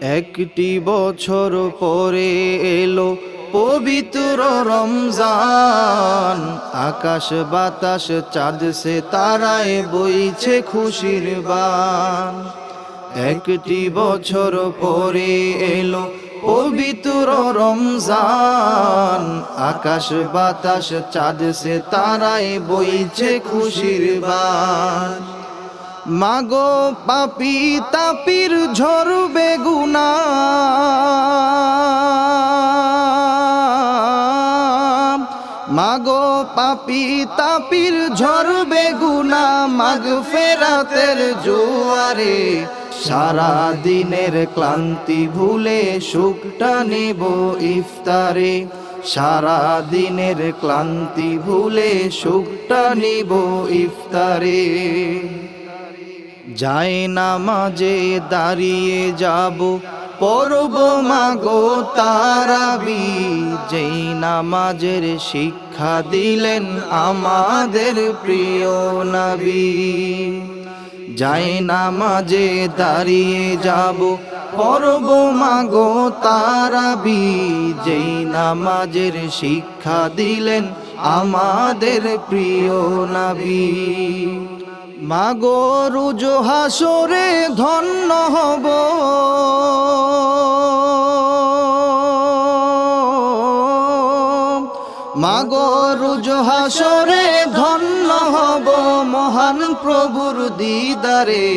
একটি বছর পরে এলো পবিত্র রমজান। আকাশ বাতাস, চাঁদ সে তারায় বইছে খুশির বান। একটি বছর পরে এলো পবিত্র রমজান। আকাশ বাতাস, চাঁদ সে তারায় বইছে খুশির বান। মাগো পাপি তাপির ঝরবে গুনা মাগো পাপি তাপির ঝরবে গুনা মাগ ফেরাতের জোয়ারে। সারা দিনের ক্লান্তি ভুলে সুখটা নেব ইফতারে। সারা দিনের ক্লান্তি ভুলে সুখটা নিব ইফতারে। যায় না মাঝে দাঁড়িয়ে যাব, পরব মাগো তারাবি। যেই নামাজের শিক্ষা দিলেন আমাদের প্রিয় নবী। যাই নামাজে দাঁড়িয়ে যাব, পরব মাগো তারাবি। যেই নামাজের শিক্ষা দিলেন আমাদের প্রিয় নবী। মাগো রুজ হাসরে ধন্য হব। মাগো রুজ হাসরে ধন্য হব মহান প্রভুর দিদারে।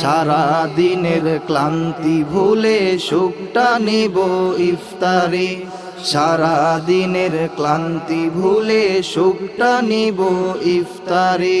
সারা দিনের ক্লান্তি ভুলে সুখটা নিব ইফতারে। সারা দিনের ক্লান্তি ভুলে সুখটা নিব ইফতারে।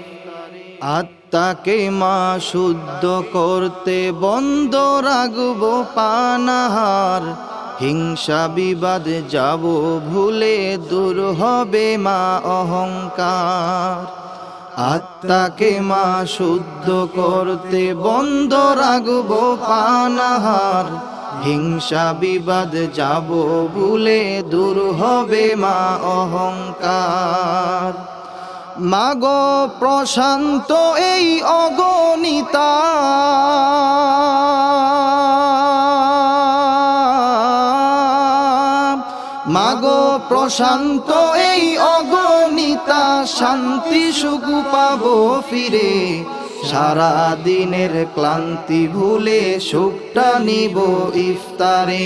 আত্মাকে মা শুদ্ধ করতে বন্ধ রাখব পানাহার। হিংসা বিবাদ যাব ভুলে দূর হবে মা অহংকার। আত্মাকে মা শুদ্ধ করতে বন্ধ রাখব পানাহার। হিংসা বিবাদ যাব ভুলে দূর হবে মা অহংকার। মাগো প্রশান্ত এই অগণিতা। মাগো প্রশান্ত এই অগণিতা, শান্তি সুখ পাবো ফিরে। সারা দিনের ক্লান্তি ভুলে সুখটা নিব ইফতারে।